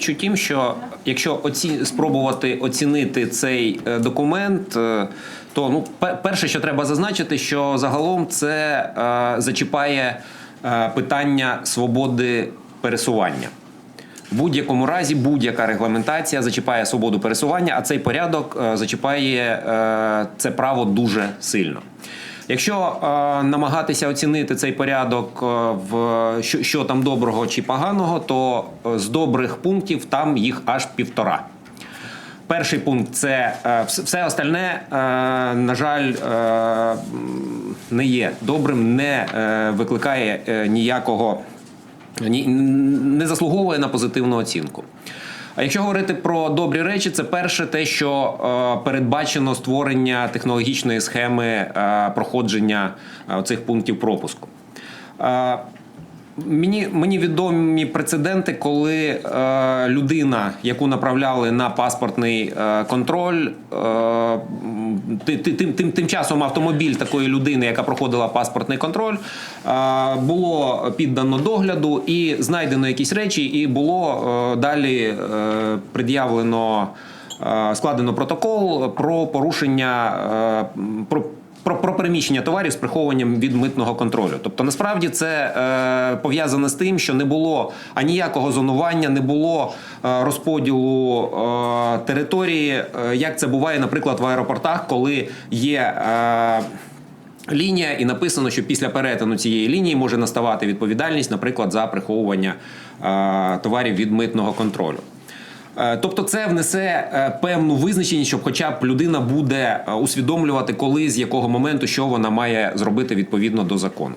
Річ тім, що якщо оці... спробувати оцінити цей е, документ, е, то ну, перше, що треба зазначити, що загалом це е, зачіпає е, питання свободи пересування. В будь-якому разі будь-яка регламентація зачіпає свободу пересування, а цей порядок е, зачіпає е, це право дуже сильно. Якщо е, намагатися оцінити цей порядок, е, в що, що там доброго чи поганого, то е, з добрих пунктів там їх аж півтора. Перший пункт це все остальне, на жаль, не є добрим, не викликає ніякого ні, не заслуговує на позитивну оцінку. А якщо говорити про добрі речі, це перше те, що е, передбачено створення технологічної схеми е, проходження е, цих пунктів пропуску. Е, Мені, мені відомі прецеденти, коли е, людина, яку направляли на паспортний е, контроль, е, ти- ти- тим, тим, тим часом автомобіль такої людини, яка проходила паспортний контроль, е, було піддано догляду і знайдено якісь речі, і було е, далі е, пред'явлено е, складено протокол про порушення е, про. Про, про переміщення товарів з приховуванням від митного контролю. Тобто, насправді це е, пов'язане з тим, що не було аніякого зонування, не було е, розподілу е, території, е, як це буває, наприклад, в аеропортах, коли є. Е, Лінія, і написано, що після перетину цієї лінії може наставати відповідальність, наприклад, за приховування е, товарів від митного контролю. Е, Тобто це внесе е, певну визначеність, щоб хоча б людина буде е, усвідомлювати, коли з якого моменту що вона має зробити відповідно до закону.